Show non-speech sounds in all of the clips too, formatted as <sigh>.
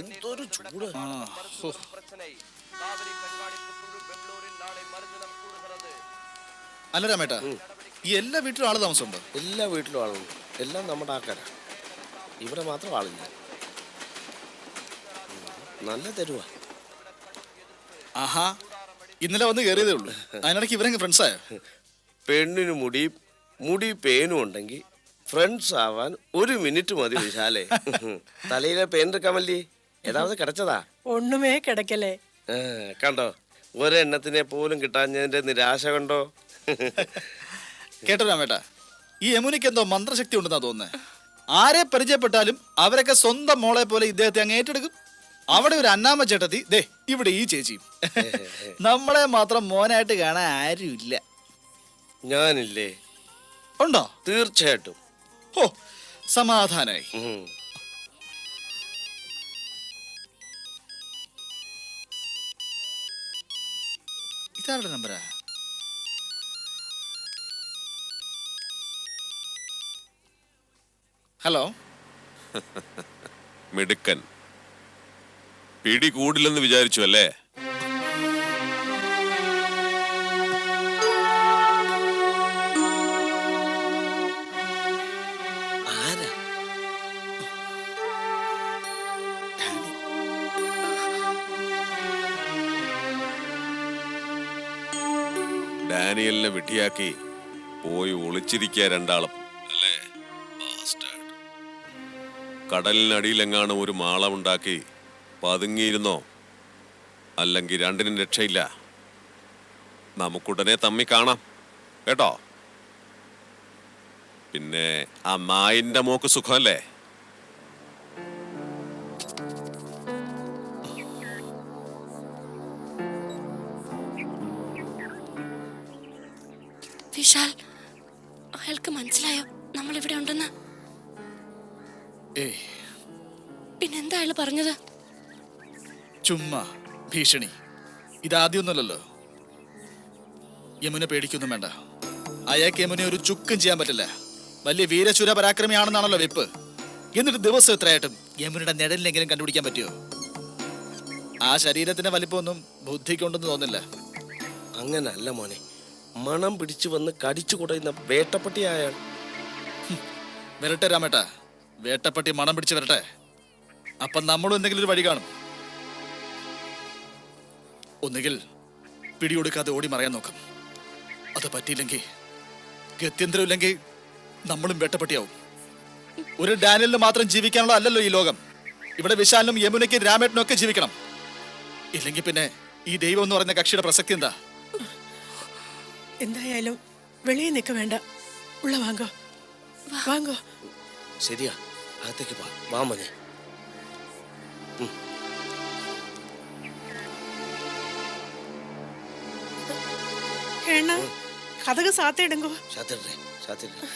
എന്തൊരു ചൂട്. അല്ല രാമേട്ട ഈ എല്ലാ വീട്ടിലും ആൾ താമസമുണ്ട്? എല്ലാ വീട്ടിലും ആളുണ്ട്. എല്ലാം നമ്മുടെ ആൾക്കാരാ. ഇവിടെ മാത്രം ആളില്ല. നല്ല തെരുവാ. ആഹാ ഇന്നലെ വന്ന് കയറിയതേ ഉള്ളൂ. അതിനിടയ്ക്ക് ഇവരെങ്ങനെ ഫ്രണ്ട്സായോ പെണ്ണിന് മുടി മുടി പേനും ഉണ്ടെങ്കിൽ ഫ്രണ്ട്സ് ആവാൻ ഒരു മിനിറ്റ് മതി വിശാലേ. തലയിലെ പേൻ കമല്ലി ഏതാവത് കിടച്ചതാ? ഒന്നുമേ കിടക്കലേ കണ്ടോ? ഒരെണ്ണത്തിനെ പോലും കിട്ടാഞ്ഞതിന്റെ നിരാശ കണ്ടോ? കേട്ടോ രാമേട്ടാ. ഈ യമുനയ്ക്ക് എന്തോ മന്ത്രശക്തി ഉണ്ടെന്നാ തോന്നുന്നത് ആരെ പരിചയപ്പെട്ടാലും അവരൊക്കെ സ്വന്തം മോളെ പോലെ ഇദ്ദേഹത്തെ അങ്ങ് ഏറ്റെടുക്കും. അവിടെ ഒരു അന്നാമ ചേട്ടത്തി ദേ ഇവിടെ ഈ ചേച്ചിയും. നമ്മളെ മാത്രം മോനായിട്ട് കാണാൻ ആരുമില്ല. ഞാനില്ലേ. ഉണ്ടോ? തീർച്ചയായിട്ടും. ഓ സമാധാനായി. ഇതാരുടെ നമ്പരാ? ഹലോ? മിടുക്കൻ. പിടി കൂടില്ലെന്ന് വിചാരിച്ചു അല്ലേ? ഡാനിയലിനെ വെട്ടിയാക്കി പോയി ഒളിച്ചിരിക്കുക രണ്ടാളും. അല്ലേ? കടലിനടിയിലെങ്ങാണ് ഒരു മാളമുണ്ടാക്കി പതുങ്ങിയിരുന്നോ? അല്ലെങ്കിൽ രണ്ടിനും രക്ഷയില്ല? നമുക്കുടനെ തമ്മി കാണാം. കേട്ടോ? പിന്നെ ആ മായിന്റെ മോക്ക് സുഖമല്ലേ? വിശാൽ അയാൾക്ക് മനസ്സിലായോ നമ്മൾ ഇവിടെ ഉണ്ടെന്ന്? ഏയ്. പിന്നെന്താ അയാൾ പറഞ്ഞത്? ചുമ്മാ ഭീഷണി. ഇതാദ്യമൊന്നുമല്ലല്ലോ. യമുന പേടിക്കൊന്നും വേണ്ട. അയാൾക്ക് യമുനെ ഒരു ചുക്കും ചെയ്യാൻ പറ്റില്ല. വലിയ വീരശൂര പരാക്രമിയാണെന്നാണല്ലോ വെപ്പ്. എന്നിട്ട് ദിവസം എത്രയായിട്ടും യമുനയുടെ നിഴലിനെങ്കിലും കണ്ടുപിടിക്കാൻ പറ്റുമോ ആ ശരീരത്തിന്റെ വലിപ്പമൊന്നും ബുദ്ധിക്കൊണ്ടെന്ന് തോന്നില്ല. അങ്ങനല്ല മോനെ. മണം പിടിച്ചു വന്ന് കടിച്ചു കുടയുന്ന വേട്ടപ്പട്ടിയായ വരട്ടെ രാമേട്ട. വേട്ടപ്പട്ടി മണം പിടിച്ച് വരട്ടെ. അപ്പൊ നമ്മളും എന്തെങ്കിലും ഒരു വഴി കാണും. ഒന്നുകിൽ പിടികൊടുക്കാതെ ഓടി മറയാൻ നോക്കും. അത് പറ്റിയില്ലെങ്കിൽ ഗത്യന്തരമില്ലെങ്കിൽ നമ്മളും വേട്ടപ്പട്ടിയാവും. ഒരു ഡാനിയലിന് മാത്രം ജീവിക്കാനുള്ള അല്ലല്ലോ ഈ ലോകം. ഇവിടെ വിശാലിനും യമുനയ്ക്കും രാമേട്ടനും ഒക്കെ ജീവിക്കണം. ഇല്ലെങ്കിൽ പിന്നെ ഈ ദൈവം എന്ന് പറയുന്ന കക്ഷിയുടെ പ്രസക്തി എന്താ? എന്തായാലും വെളിയിൽ നിൽക്ക വേണ്ട. ഉള്ള വാങ്ങോ. വാങ്ങോ. ശരിയാ. അകത്തേക്ക് വാ വാ മോനെ. എണ്ണ കഥക് സാത്തേടുങ്കോ സാത്തിടേ ശാത്തിരേ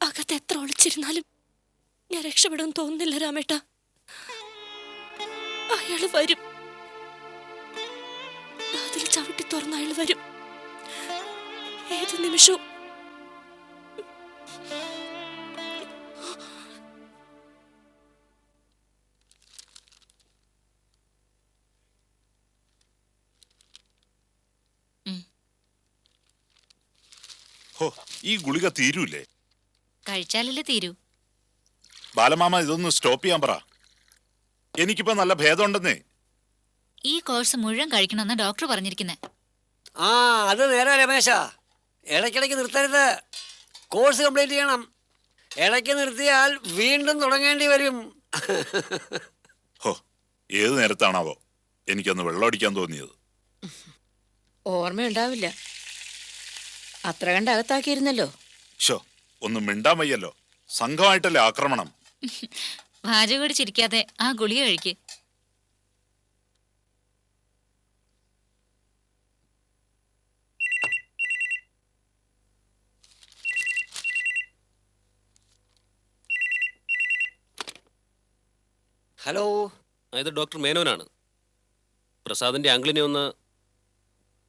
അകത്ത് എത്ര ഒളിച്ചിരുന്നാലും ഞാൻ രക്ഷപ്പെടും തോന്നുന്നില്ല രാമേട്ട. അയാൾ വരും. അതിൽ ചവിട്ടി തുറന്ന് അയാൾ വരും. ഏത് നിമിഷവും. ഹോ ഈ ഗുളിക തീരൂലേ? കഴിച്ചാലല്ലേ തീരൂ. ബാലമാമ ഇതൊന്ന് സ്റ്റോപ്പ് ചെയ്യാൻ പറ. എനിക്കിപ്പോ നല്ല ഭേദമുണ്ടെന്നേ. ഈ കോഴ്സ് മുഴുവൻ കഴിക്കണമെന്ന് ഡോക്ടർ പറഞ്ഞിരിക്കുന്നേ. ആ അത് നേരെ രമേശ. ഇടയ്ക്കിടയ്ക്ക് നിർത്തരുത്. കോഴ്സ് കംപ്ലീറ്റ് ചെയ്യണം. ഇടയ്ക്ക് നിർത്തിയാൽ വീണ്ടും തുടങ്ങേണ്ടി വരും. ഹോ ഏത് നേരത്താണാവോ? എനിക്കൊന്ന് വെള്ളമടിക്കാൻ തോന്നിയത്. ഓർമ്മയുണ്ടാവില്ല. അത്ര കണ്ട് അകത്താക്കിയിരുന്നല്ലോ. ഷോ ഒന്ന് മിണ്ടാൻ വയ്യല്ലോ. സംഘമായിട്ടല്ലേ ആക്രമണം? വാചകോട് ചിരിക്കാതെ ആ ഗുളിക കഴിക്ക്. ഹലോ. ഇത് ഡോക്ടർ മേനോനാണ്. പ്രസാദിന്റെ അങ്കിളിനെ ഒന്ന്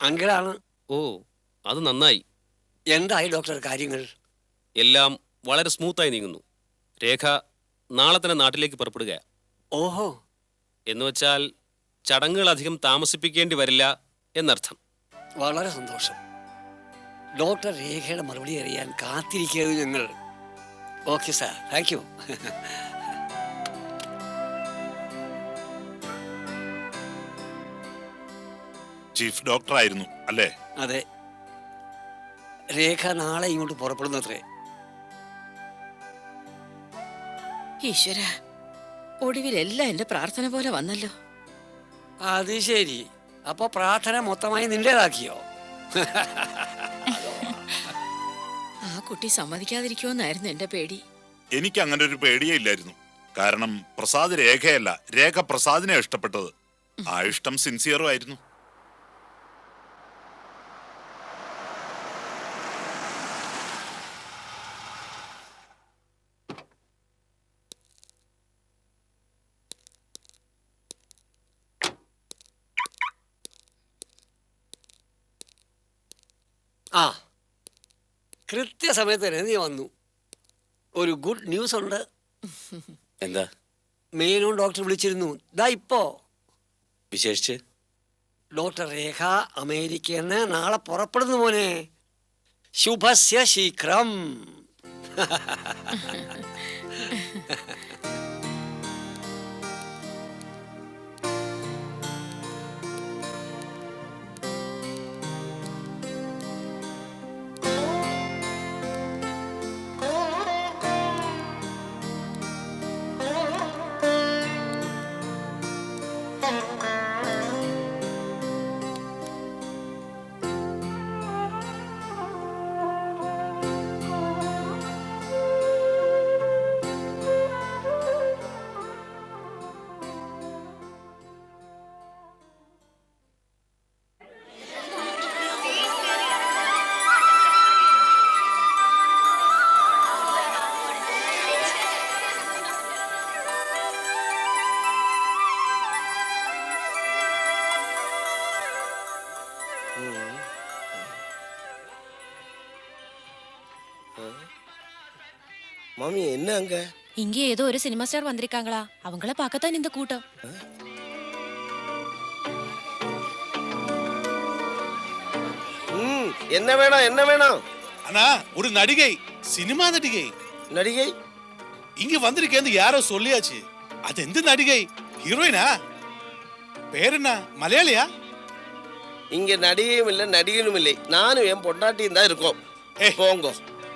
അങ്കിളാണ്. ഓ അത് നന്നായി. എന്തായി ഡോക്ടർ കാര്യങ്ങൾ? എല്ലാം വളരെ സ്മൂത്തായി നീങ്ങുന്നു. രേഖ നാളെ തന്നെ നാട്ടിലേക്ക് പുറപ്പെടുക. ഓഹോ. എന്ന് വെച്ചാൽ ചടങ്ങുകൾ അധികം താമസിപ്പിക്കേണ്ടി വരില്ല എന്നർത്ഥം. വളരെ സന്തോഷം. ഡോക്ടർ രേഖയുടെ മറുപടി അറിയാൻ കാത്തിരിക്കുന്നു ഞങ്ങൾ. Okay sir. Thank you. Chief doctor ആയിരുന്നു അല്ലേ? അതെ. രേഖ നാളെ ഇങ്ങോട്ട് പുറപ്പെടുന്നത്രേ. ഈശ്വര ഒടുവിലെല്ലാം എന്റെ പ്രാർത്ഥന പോലെ വന്നല്ലോ. അത് ശരി. അപ്പൊ പ്രാർത്ഥന മൊത്തമായി നിന്റേതാക്കിയോ? ആ കുട്ടി സമ്മതിക്കാതിരിക്കുമെന്നായിരുന്നു എന്റെ പേടി. എനിക്ക് അങ്ങനെ ഒരു പേടിയേ ഇല്ലായിരുന്നു. കാരണം പ്രസാദ് രേഖയല്ല രേഖ പ്രസാദിനെ ഇഷ്ടപ്പെട്ടത്. ആ ഇഷ്ടം സിൻസിയറും ആയിരുന്നു ആ കൃത്യസമയത്ത് തന്നെ നീ വന്നു. ഒരു ഗുഡ് ന്യൂസ് ഉണ്ട് എന്താ? മെയിനും ഡോക്ടർ വിളിച്ചിരുന്നു. ദാ ഇപ്പോ. വിശേഷിച്ച്? ഡോക്ടർ രേഖ അമേരിക്കയിൽ നിന്ന് നാളെ പുറപ്പെടുന്നു മോനെ. ശുഭസ്യ ശീഘ്രം. <laughs> மாமி என்ன அங்க? இங்கே ஏதோ ஒரு சினிமா ஸ்டார் வந்திருக்காங்களா? அவங்கள பார்க்கத்தான் இந்த கூட்டம். ம் என்ன வேணும் என்ன வேணும்? அண்ணா ஒரு நடிகை சினிமா நடிகை. நடிகை? இங்க வந்திருக்கேன்னு யாரோ சொல்லியாச்சு. அது எந்த நடிகை? ஹீரோயினா? பேர் என்ன? மலையாளியா? இங்க நடிகையும் இல்லை நடிகனும் இல்லை. நானும் என் பொண்டாட்டியும் தான் இருக்கோம். ஏய். போங்க.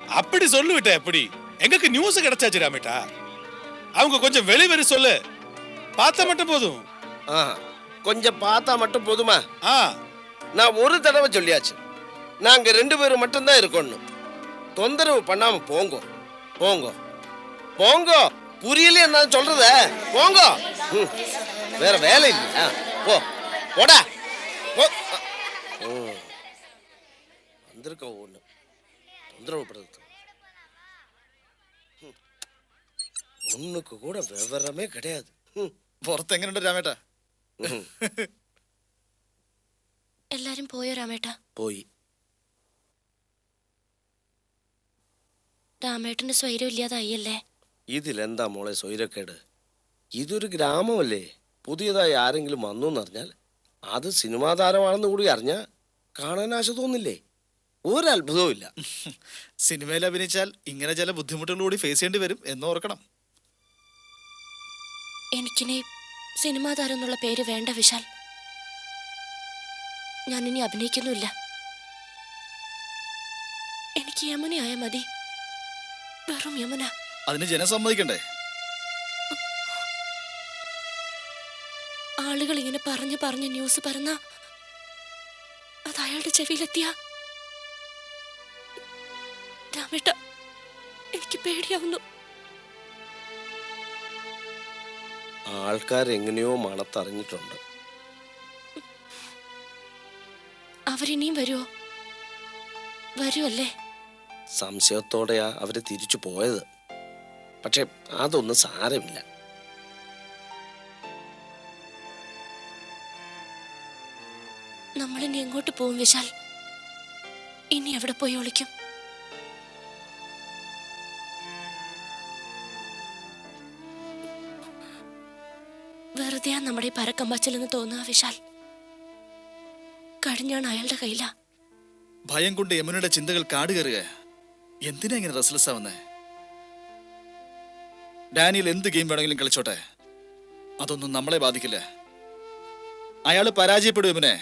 அப்படி சொல்லு விட்ட எப்படி? எங்களுக்கு நியூஸ் கிடைச்சாச்சு ராமேட்டா. அவங்க கொஞ்சம் வெளி வரி சொல்லு. பார்த்தா மட்டும் போதும். ஆ கொஞ்சம் பார்த்தா மட்டும் போதுமா? ஆ. நான் ஒரு தடவை சொல்லியாச்சு. நாங்க ரெண்டு பேரும் மட்டும்தான் இருக்கணும். தொந்தரவு பண்ணாம போங்க. போங்க. போங்க. புரியலையே நான் சொல்றத? போங்க. வேற வேலை இல்லையா போ. போடா. போ. வந்திருக்க ஒண்ணு. தொந்தரவு படுறது ஒண்ணுக்கு கூட விவரமே கிடையாது ம், പുറത്തെങ്ങനെയുണ്ട് രാമേട്ടാ ம். എല്ലാരും പോയോ രാമേട്ട പോയി രാമേട്ടന്റെ സ്വൈരം ഇല്ലാതായില്ലേ ഇതിലെന്താ മോളെ സ്വൈരക്കേട് ഇതൊരു ഗ്രാമമല്ലേ പുതിയതായി ആരെങ്കിലും വന്നു എന്നറിഞ്ഞാൽ അത് സിനിമാ താരമാണെന്ന് കൂടി അറിഞ്ഞാൽ കാണാൻ ആശ തോന്നില്ലേ ഒരു അത്ഭുതവും ഇല്ല സിനിമയിൽ അഭിനയിച്ചാൽ ഇങ്ങനെ ചില ബുദ്ധിമുട്ടുകൾ കൂടി ഫേസ് ചെയ്യേണ്ടി വരും എന്ന് ഓർക്കണം എനിക്കിനി സിനിമാ താരം എന്നുള്ള പേര് വേണ്ട വിശാൽ. ഞാനിനി അഭിനയിക്കുന്നില്ല എനിക്ക് യമുനയായ മതി. വെറും യമുന. അതിന് ജനം സമ്മതിക്കണ്ടേ? ആളുകൾ ഇങ്ങനെ പറഞ്ഞു പറഞ്ഞ് ന്യൂസ് പറഞ്ഞ അത് അയാളുടെ ചെവിയിലെത്തിയ. രാമേട്ട എനിക്ക് പേടിയാവുന്നു. ആൾക്കാർ എങ്ങനെയോ മണത്തറിഞ്ഞിട്ടുണ്ട്. അവരിനിയും വരുമോ വരുമല്ലേ സംശയത്തോടെയാ അവർ തിരിച്ചു പോയത്. പക്ഷെ അതൊന്നും സാരമില്ല. നമ്മളിനി എങ്ങോട്ട് പോകും വിശാൽ? ഇനി എവിടെ പോയി ഒളിക്കും? വെറുതെയാ നമ്മുടെ ഈ പരക്കമ്പാച്ചിലെന്ന് തോന്നുക വിശാൽ. കഴിഞ്ഞാണ് അയാളുടെ കയ്യില. ഭയം കൊണ്ട് യമുനയുടെ ചിന്തകൾ കാടുകയറുക എന്തിനാ ഇങ്ങനെ റെസ്ലെസ് ആവുന്നേ? ഡാനിയൽ എന്ത് ഗെയിം വേണമെങ്കിലും കളിച്ചോട്ടെ. അതൊന്നും നമ്മളെ ബാധിക്കില്ല. അയാൾ പരാജയപ്പെടും യമുനെ.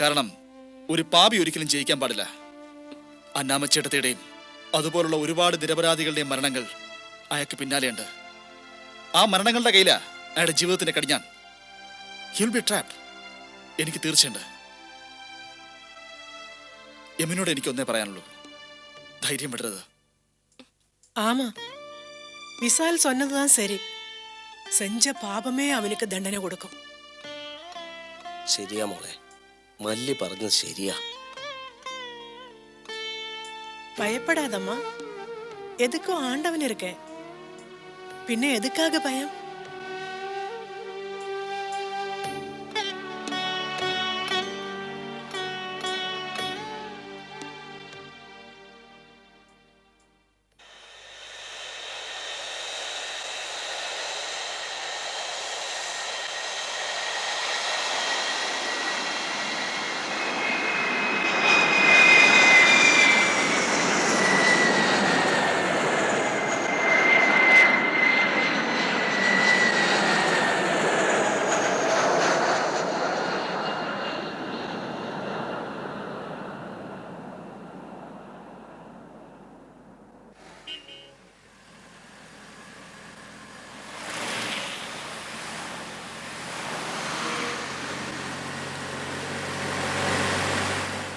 കാരണം ഒരു പാപി ഒരിക്കലും ജയിക്കാൻ പാടില്ല. അന്നാമച്ചേട്ടത്തിയുടെയും അതുപോലുള്ള ഒരുപാട് നിരപരാധികളുടെയും മരണങ്ങൾ അയാൾക്ക് പിന്നാലെയുണ്ട്. ആ മരണങ്ങളുടെ കയ്യിലാ. അയാളുടെ ജീവിതത്തിന്റെ കടിഞ്ഞാൻ ഹിൽ ബി ട്രാപ്ഡ് എനിക്ക് തീർച്ചയുണ്ട് യമുനോട് എനിക്ക് ഒന്നേ പറയാനുള്ളൂ ധൈര്യം വിടരുത് ஆமா விசால் சொன்னதுதான் சரி செஞ்ச பாபமே அவனுக்கு தண்டனை கொடுக்கும் ശരിയാ മോളെ മല്ലി പറഞ്ഞത് ശരിയാ பயப்படாதம்மா எதுக்கும் ஆண்டவன் இருக்கே பின்ன எதுக்காக பயம்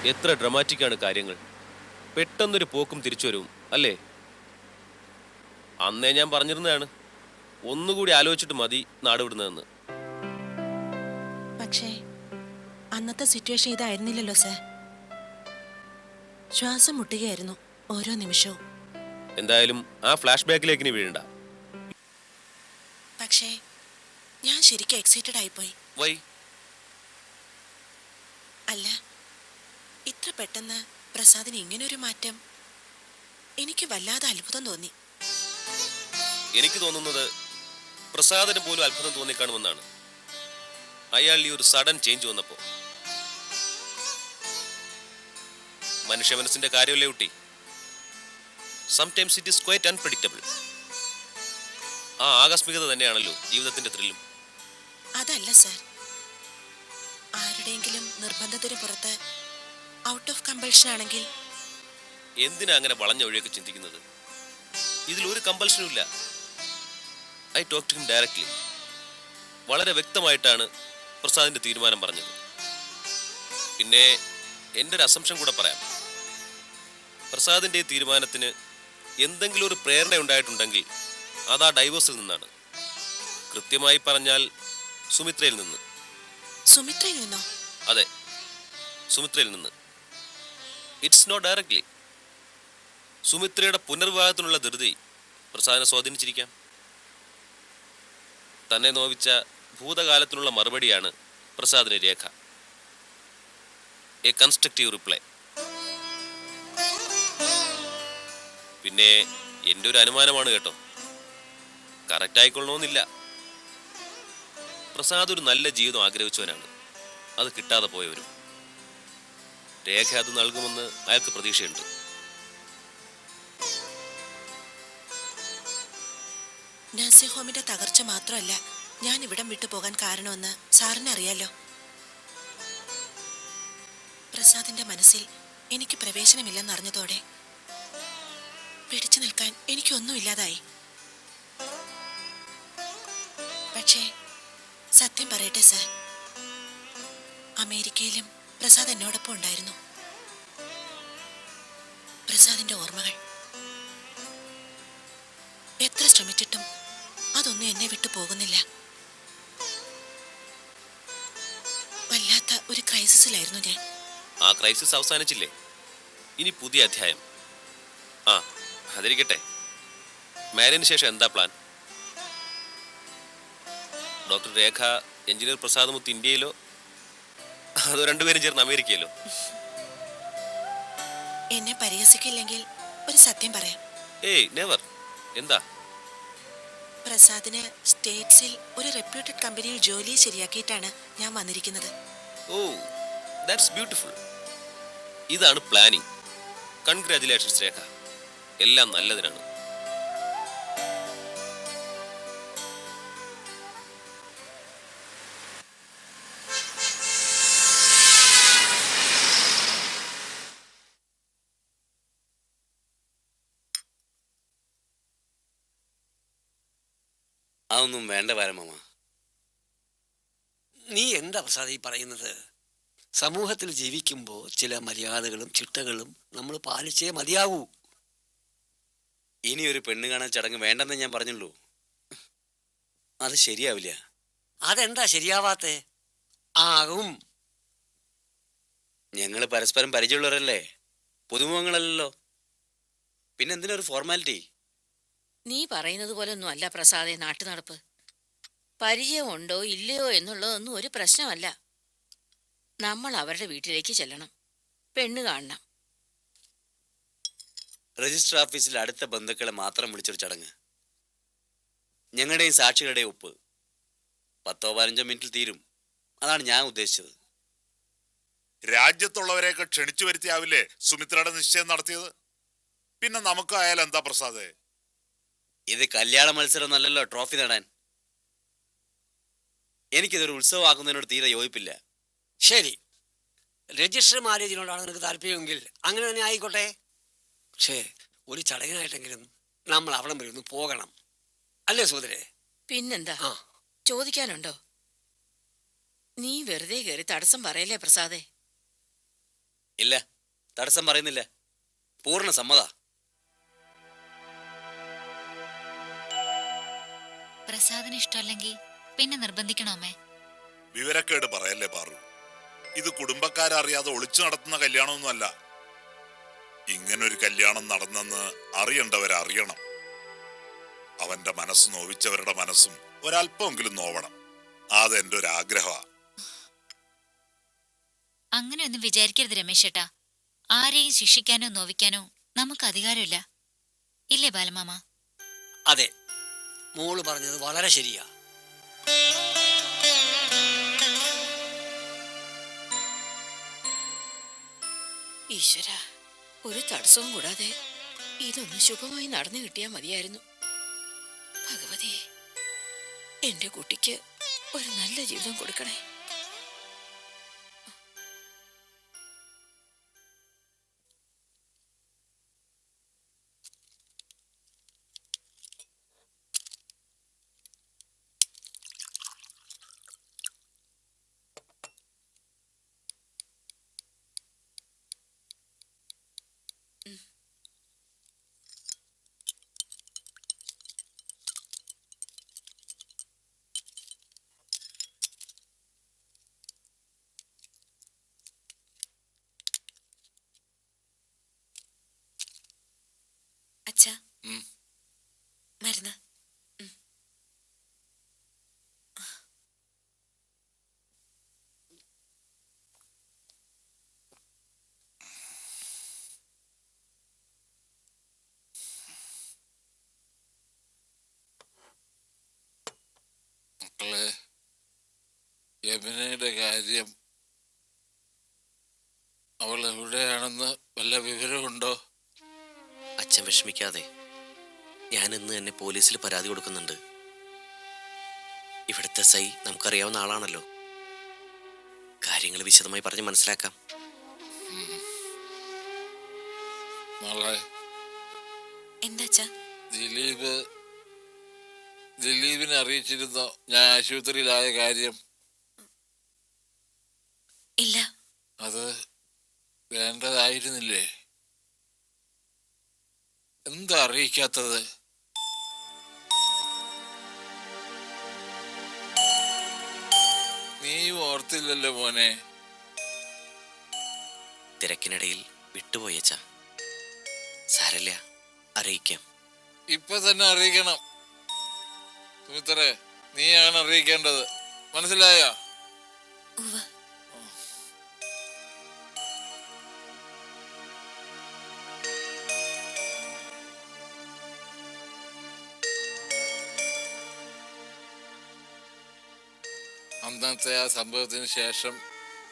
എത്ര ഡ്രമാറ്റിക്കാണ് കാര്യങ്ങൾ. പെട്ടെന്നൊരു പോക്കും തിരിച്ചു വരും അല്ലേ? അന്നേ ഞാൻ പറഞ്ഞിരുന്നതാണ് ഒന്നുകൂടി ആലോചിച്ചിട്ട് മതി നാട് വിടുന്നതെന്ന്. പക്ഷേ അന്നത്തെ സിറ്റുവേഷൻ ഇതായിരുന്നില്ലല്ലോ സർ ശ്വാസം മുട്ടുകയായിരുന്നു ഓരോ നിമിഷവും. എന്തായാലും ആ ഫ്ലാഷ് ബാക്കിലേക്ക് വീഴണ്ട. പക്ഷേ ഞാൻ ശരിക്കും എക്സൈറ്റഡ് ആയിപ്പോയി. വൈ. അല്ല ഇത്ര പെട്ടെന്ന് പ്രസാദിന് ഇങ്ങനൊരു മാറ്റം? എനിക്ക് വല്ലാതെ അത്ഭുതം തോന്നി. എനിക്ക് തോന്നുന്നത് പ്രസാദിന് പോലും അത്ഭുതം തോന്നിക്കാണുമെന്നാണ്. അയാൾ ഈ ഒരു സഡൻ ചേഞ്ച് വന്നപ്പോ. മനുഷ്യ മനസ്സിന്റെ കാര്യമല്ലേ കുട്ടി? Sometimes it is quite unpredictable ആ ആകസ്മികത തന്നെയാണല്ലോ ജീവിതത്തിന്റെ ത്രില്ലും അതല്ല സാർ. ആരുടെയെങ്കിലും നിർബന്ധത്തിന് പുറത്ത് ഔട്ട് ഓഫ് കമ്പൽഷൻ ആണെങ്കിൽ? എന്തിനാ അങ്ങനെ വളഞ്ഞ വഴിയൊക്കെ ചിന്തിക്കുന്നത്? ഇതിൽ ഒരു കമ്പൽഷനും ഇല്ല. I talk to him directly വളരെ വ്യക്തമായിട്ടാണ് പ്രസാദിന്റെ തീരുമാനം പറഞ്ഞത്. പിന്നെ എന്റെ ഒരു അസംഷൻ കൂടെ പറയാം. പ്രസാദിന്റെ ഈ തീരുമാനത്തിന് എന്തെങ്കിലും ഒരു പ്രേരണ ഉണ്ടായിട്ടുണ്ടെങ്കിൽ അത് ആ ഡൈവോഴ്സിൽ നിന്നാണ്. കൃത്യമായി പറഞ്ഞാൽ സുമിത്രയിൽ നിന്ന്. സുമിത്രയിൽ നിന്നോ? അതെ. സുമിത്രയിൽ നിന്ന്. ഇറ്റ്സ് നോട്ട് ഡയറക്ട്ലി സുമിത്രയുടെ പുനർവിവാഹത്തിനുള്ള ധൃതി പ്രസാദിനെ സ്വാധീനിച്ചിരിക്കാം. തന്നെ നോവിച്ച ഭൂതകാലത്തിനുള്ള മറുപടിയാണ് പ്രസാദിന് രേഖ. എ കൺസ്ട്രക്റ്റീവ് റിപ്ലൈ പിന്നെ എന്റെ ഒരു അനുമാനമാണ് കേട്ടോ. കറക്റ്റ് ആയിക്കൊള്ളണമെന്നില്ല പ്രസാദ് ഒരു നല്ല ജീവിതം ആഗ്രഹിച്ചവനാണ്. അത് കിട്ടാതെ പോയവരും. രേഖ അത് നൽകുമെന്ന് അയാൾക്ക് പ്രതീക്ഷയുണ്ട്. നഴ്സിംഗ് ഹോമിന്റെ തകർച്ച മാത്രമല്ല ഞാൻ ഇവിടം വിട്ടു പോകാൻ കാരണമെന്ന് സാറിന് അറിയാലോ? പ്രസാദിന്റെ മനസ്സിൽ എനിക്ക് പ്രവേശനമില്ലെന്നറിഞ്ഞതോടെ പിടിച്ചു നിൽക്കാൻ എനിക്കൊന്നുമില്ലാതായി പക്ഷേ സത്യം പറയട്ടെ സർ. അമേരിക്കയിലും പ്രസാദ് എന്നോടൊപ്പം ഉണ്ടായിരുന്നു. പ്രസാദിന്റെ ഓർമ്മകൾ. എത്ര ശ്രമിച്ചിട്ടും അതൊന്നും എന്നെ വിട്ടു പോകുന്നില്ല. വല്ലാത്ത ഒരു ക്രൈസിസിലായിരുന്നു ഞാൻ. ആ ക്രൈസിസ് അവസാനിച്ചില്ലേ? ഇനി പുതിയ അധ്യായം. ആ അതിരിക്കട്ടെ. മാരേജിന് ശേഷം എന്താ plan? Doctor Rekha engineer Prasad മുത്ത് ഇന്ത്യയിലോ? അതോ രണ്ടുപേരും ചേർന്ന് അമേരിക്കയിലോ? എന്നെ പരിഹസിക്കില്ലെങ്കിൽ ഒരു സത്യം പറയാം. ഏയ് നെവർ എന്താ? പ്രസാദിന് സ്റ്റേറ്റ്സിൽ ഒരു റെപ്യൂട്ടഡ് കമ്പനിയിൽ ജോലി ശരിയാക്കിയിട്ടാണ് ഞാൻ വന്നിരിക്കുന്നത്. ഓ ദാറ്റ്സ് ബ്യൂട്ടിഫുൾ ഇതാണ് പ്ലാനിംഗ് കൺഗ്രാജുലേഷൻസ് രേഖ. എല്ലാം നല്ലതിനാണ്. അതൊന്നും വേണ്ട വരമമ്മ നീ എന്താ പ്രസാദ് ഈ പറയുന്നത്? സമൂഹത്തിൽ ജീവിക്കുമ്പോൾ ചില മര്യാദകളും ചിട്ടകളും നമ്മൾ പാലിച്ചേ മതിയാവൂ. ഇനി ഒരു പെണ്ണ് കാണാൻ ചടങ്ങ് വേണ്ടെന്ന് ഞാൻ പറഞ്ഞുള്ളൂ. അത് ശരിയാവില്ല. അതെന്താ ശരിയാവാത്തെ? ആകും. ഞങ്ങൾ പരസ്പരം പരിചയമുള്ളവരല്ലേ? പുതുമുഖങ്ങളല്ലോ പിന്നെന്തിനൊരു ഫോർമാലിറ്റി നീ പറയുന്നത് പോലൊന്നും അല്ല പ്രസാദെ നാട്ടു നടപ്പ് പരിചയമുണ്ടോ ഇല്ലയോ എന്നുള്ളതൊന്നും ഒരു പ്രശ്നമല്ല. നമ്മൾ അവരുടെ വീട്ടിലേക്ക് ചെല്ലണം. പെണ്ണ് കാണണം. രജിസ്റ്റർ ഓഫീസിൽ അടുത്ത ബന്ധുക്കളെ മാത്രം വിളിച്ചൊരു ചടങ്ങ്. ഞങ്ങളുടെയും സാക്ഷികളുടെയും ഒപ്പ്. പത്തോ പതിനഞ്ചോ മിനിറ്റിൽ തീരും. അതാണ് ഞാൻ ഉദ്ദേശിച്ചത്. രാജ്യത്തുള്ളവരെയൊക്കെ ക്ഷണിച്ചു വരുത്തിയാവില്ലേ സുമിത്രയുടെ നിശ്ചയം നടത്തിയത്? പിന്നെ നമുക്കായാലും എന്താ പ്രസാദേ? ഇത് കല്യാണ മത്സരം അല്ലല്ലോ ട്രോഫി നേടാൻ. എനിക്കിതൊരു ഉത്സവമാക്കുന്നതിനോട് തീരെ യോജിപ്പില്ല. ശരി. രജിസ്റ്റർ മാരേജിനോടാണ് നിനക്ക് താല്പര്യമെങ്കിൽ അങ്ങനെ തന്നെ ആയിക്കോട്ടെ. പക്ഷേ ഒരു ചടങ്ങിനായിട്ടെങ്കിലും നമ്മൾ അവിടം വരെ ഒന്ന് പോകണം. അല്ലേ സോദരെ പിന്നെന്താ? ആ. ചോദിക്കാനുണ്ടോ? നീ വെറുതെ കയറി തടസ്സം പറയല്ലേ പ്രസാദേ? ഇല്ല. തടസ്സം പറയുന്നില്ല. പൂർണ സമ്മത. പ്രസാദിന് ഇഷ്ടമല്ലെങ്കിൽ പിന്നെ നിർബന്ധിക്കണോമേ വിവരക്കേട് പറയല്ലേ പാറു. ഇത് കുടുംബക്കാരറിയാതെ ഒളിച്ചു നടത്തുന്ന കല്യാണമൊന്നുമല്ല ഇങ്ങനൊരു കല്യാണം നടന്നെന്ന് അറിയണ്ടവരറിയണം. അവന്റെ മനസ്സ് നോവിച്ചവരുടെ മനസ്സും ഒരല്പമെങ്കിലും നോവണം. അതെന്റെ ഒരു ആഗ്രഹമാണ് അങ്ങനെയൊന്നും വിചാരിക്കരുത് രമേശേട്ടാ ആരെയും ശിക്ഷിക്കാനോ നോവിക്കാനോ നമുക്ക് അധികാരമില്ല. ഇല്ലേ ബാലമാമ? അതെ. മോൾ പറഞ്ഞത് വളരെ ശരിയാ. ഈശ്വര ഒരു തടസ്സവും കൂടാതെ ഇതൊന്ന് ശുഭമായി നടന്നു കിട്ടിയാൽ മതിയായിരുന്നു. ഭഗവതി എന്റെ കുട്ടിക്ക് ഒരു നല്ല ജീവിതം കൊടുക്കണേ. മരുന്ന്. മക്കളെ യമുനയുടെ കാര്യം അവൾ എവിടെയാണെന്ന് വല്ല വിവരമുണ്ടോ? അച്ഛൻ വിഷമിക്കാതെ. പോലീസിൽ പരാതി കൊടുക്കുന്നുണ്ട്. ഇവിടുത്തെ സൈ നമുക്കറിയാവുന്ന ആളാണല്ലോ. കാര്യങ്ങൾ വിശദമായി പറഞ്ഞ് മനസ്സിലാക്കാം. ദിലീപ് ദിലീപിനെ അറിയിച്ചിരുന്നോ ഞാൻ ആശുപത്രിയിലായ കാര്യം. ഇല്ല. അത് വേണ്ടതായിരുന്നില്ലേ? എന്താ അറിയിക്കാത്തത്? നീ ഓർത്തില്ലല്ലോ മോനെ. തിരക്കിനിടയിൽ വിട്ടുപോയച്ച സാരല്ല അറിയിക്കാം. ഇപ്പൊ തന്നെ അറിയിക്കണം. സുമിത്രേ നീയാണ് അറിയിക്കേണ്ടത്. മനസ്സിലായോ? അന്നത്തെ ആ സംഭവത്തിന് ശേഷം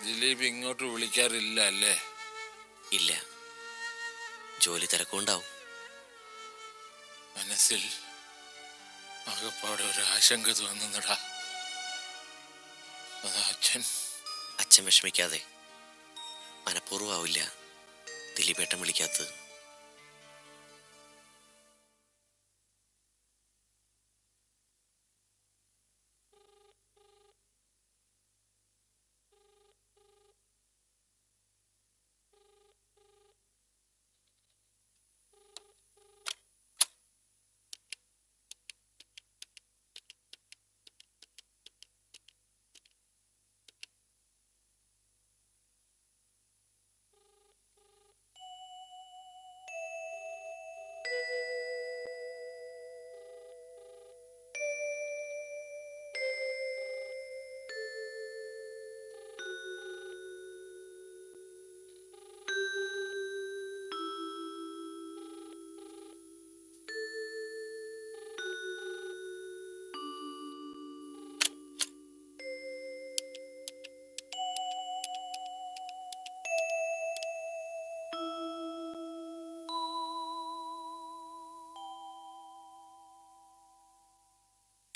ദിലീപ് ഇങ്ങോട്ട് വിളിക്കാറില്ല അല്ലേ? ഇല്ല. ജോലി തിരക്കുണ്ടാവും മനസ്സിൽ ആകപ്പാടെ ഒരു ആശങ്ക തോന്നുന്നടാ. അച്ഛൻ. അച്ഛൻ വിഷമിക്കാതെ മനഃപൂർവമാവില്ല ദിലീപേട്ടൻ വിളിക്കാത്തത്.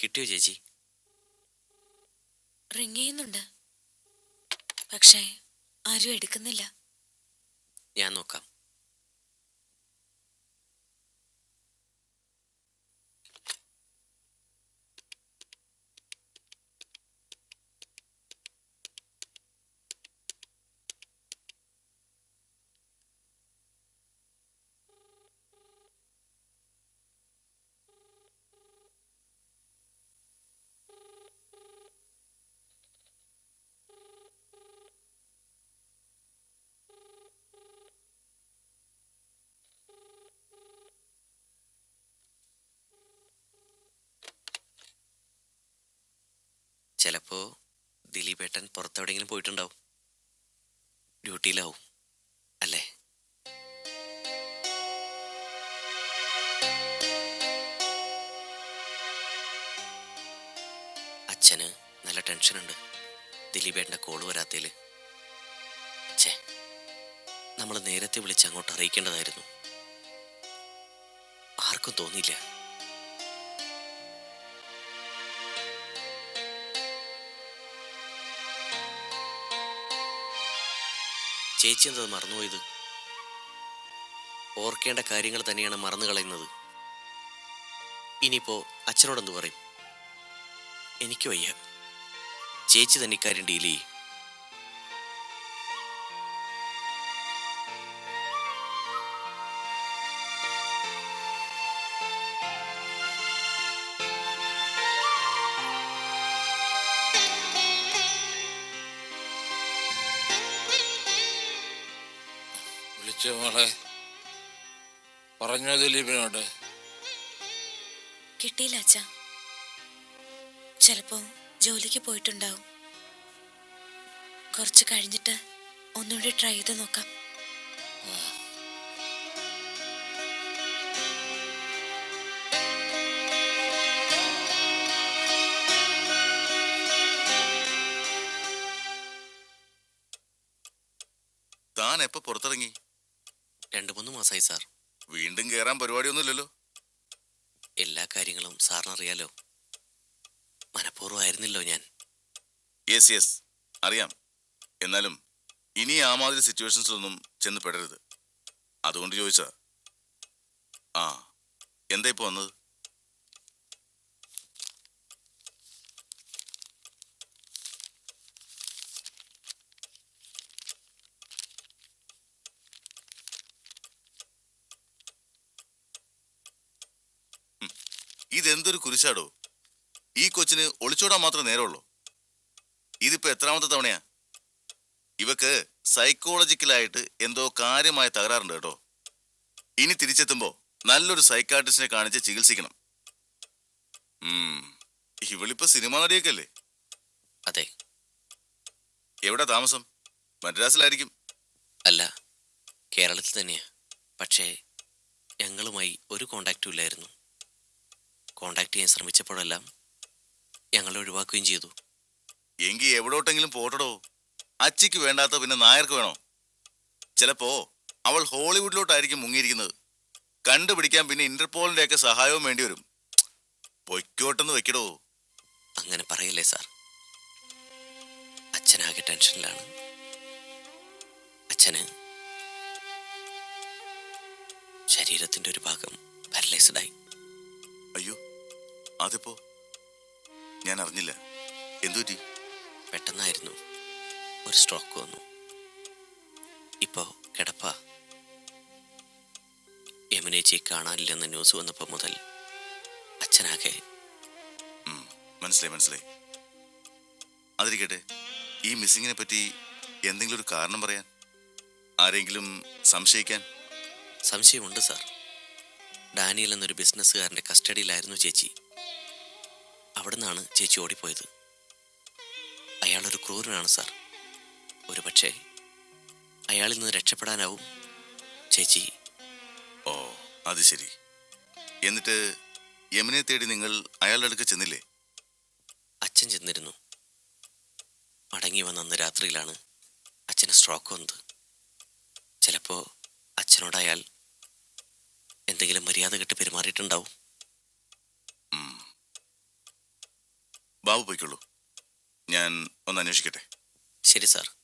കിട്ടിയോ ചേച്ചി? റിങ് ചെയ്യുന്നുണ്ട്. പക്ഷേ ആരും എടുക്കുന്നില്ല. ഞാൻ നോക്കാം ചിലപ്പോ ദിലീപേട്ടൻ പുറത്തെവിടെയെങ്കിലും പോയിട്ടുണ്ടാവും. ഡ്യൂട്ടിയിലാവും. അല്ലേ? അച്ഛന് നല്ല ടെൻഷനുണ്ട്. ദിലീപേട്ടന്റെ കോൾ വരാത്തതിൽ ചേ നമ്മൾ നേരത്തെ വിളിച്ച് അങ്ങോട്ട് അറിയിക്കേണ്ടതായിരുന്നു. ആർക്കും തോന്നിയില്ല. ചേച്ചി എന്തത് മറന്നുപോയത്? ഓർക്കേണ്ട കാര്യങ്ങൾ തന്നെയാണ് മറന്നു കളയുന്നത്. ഇനിയിപ്പോ അച്ഛനോടെന്ത് പറയും? എനിക്ക് വയ്യ. ചേച്ചി തന്നെ ഇക്കാര്യം ഡീൽ ചെയ്യും. പറഞ്ഞോ ദിലീപിനോട്? കിട്ടിയില്ല അച്ഛ. ചിലപ്പോ ജോലിക്ക് പോയിട്ടുണ്ടാവും. കുറച്ച് കഴിഞ്ഞിട്ട് ഒന്നുകൂടി ട്രൈ ചെയ്ത് നോക്കാം. താൻ എപ്പോ പുറത്തിറങ്ങി? രണ്ടു മൂന്ന് മാസമായി സാർ. വീണ്ടും കേറാൻ പരിപാടിയൊന്നുമില്ലല്ലോ. എല്ലാ കാര്യങ്ങളും സാറിനറിയാലോ? മനഃപൂർവമായിരുന്നല്ലോ ഞാൻ. യെസ് യെസ് അറിയാം. എന്നാലും ഇനി ആ മാതിരി സിറ്റുവേഷൻസിലൊന്നും ചെന്ന് പെടരുത്. അതുകൊണ്ട് ചോദിച്ചാ ആ എന്താ ഇപ്പൊ വന്നത്? ഇതെന്തൊരു കുരിശാടോ? ഈ കൊച്ചിന് ഒളിച്ചോടാൻ മാത്രം നേരമുള്ളൂ. ഇതിപ്പോ എത്രാമത്തെ തവണയാ? ഇവക്ക് സൈക്കോളജിക്കലായിട്ട് എന്തോ കാര്യമായ തകരാറുണ്ട് കേട്ടോ. ഇനി തിരിച്ചെത്തുമ്പോ നല്ലൊരു സൈക്കാട്രിസ്റ്റിനെ കാണിച്ച് ചികിത്സിക്കണം. ഇവളിപ്പോ സിനിമ നടിയൊക്കെ അല്ലേ അതെ. എവിടെ താമസം? മദ്രാസിലായിരിക്കും. അല്ല കേരളത്തിൽ തന്നെയാ. പക്ഷേ ഞങ്ങളുമായി ഒരു കോണ്ടാക്റ്റും ഇല്ലായിരുന്നു. കോണ്ടാക്ട് ചെയ്യാൻ ശ്രമിച്ചപ്പോഴെല്ലാം ഞങ്ങളെ ഒഴിവാക്കുകയും ചെയ്തു. എങ്കി എവിടോട്ടെങ്കിലും പോട്ടടോ അച്ചിക്ക് വേണ്ടാത്ത പിന്നെ നായർക്ക് വേണോ? ചിലപ്പോ അവൾ ഹോളിവുഡിലോട്ടായിരിക്കും മുങ്ങിയിരിക്കുന്നത്. കണ്ടുപിടിക്കാൻ പിന്നെ ഇന്റർപോളിന്റെ ഒക്കെ സഹായവും വേണ്ടി വരും പൊയ്ക്കോട്ടെന്ന് വെക്കടോ. അങ്ങനെ പറയല്ലേ സാർ. അച്ഛനാകെ ടെൻഷനിലാണ്. അച്ഛന് ശരീരത്തിന്റെ ഒരു ഭാഗം പാരലൈസ്ഡായി അയ്യോ. അതിപ്പോ ഞാൻ അറിഞ്ഞില്ല. എന്തുപറ്റി പെട്ടെന്നായിരുന്നു. ഒരു സ്ട്രോക്ക് വന്നു. ഇപ്പോ കിടപ്പ. യമുനേച്ചിയെ കാണാനില്ലെന്ന ന്യൂസ് വന്നപ്പോൾ മുതൽ അച്ഛനാകെ മനസ്സിലായി മനസ്സിലായി. അതിരിക്കട്ടെ ഈ മിസ്സിങ്ങിനെ പറ്റി എന്തെങ്കിലും ഒരു കാരണം പറയാൻ? ആരെങ്കിലും സംശയിക്കാൻ? സംശയമുണ്ട് സാർ. ഡാനിയൽ എന്നൊരു ബിസിനസ്സുകാരന്റെ കസ്റ്റഡിയിലായിരുന്നു ചേച്ചി. അവിടുന്നാണ് ചേച്ചി ഓടിപ്പോയത്. അയാളൊരു ക്രൂരനാണ് സാർ. ഒരുപക്ഷെ അയാളിൽ നിന്ന് രക്ഷപ്പെടാനാവും ചേച്ചി. ഓ അത് ശരി. എന്നിട്ട് യമനെ തേടി നിങ്ങൾ അയാളുടെ അടുക്ക ചെന്നില്ലേ? അച്ഛൻ ചെന്നിരുന്നു. മടങ്ങി വന്ന അന്ന് രാത്രിയിലാണ് അച്ഛന് സ്ട്രോക്ക് വന്നത്. ചിലപ്പോൾ അച്ഛനോട് അയാൾ എന്തെങ്കിലും മര്യാദ കെട്ട് പെരുമാറിയിട്ടുണ്ടാവും. ബാബു പോയിക്കോളൂ ഞാൻ ഒന്ന് അന്വേഷിക്കട്ടെ? ശരി സാർ.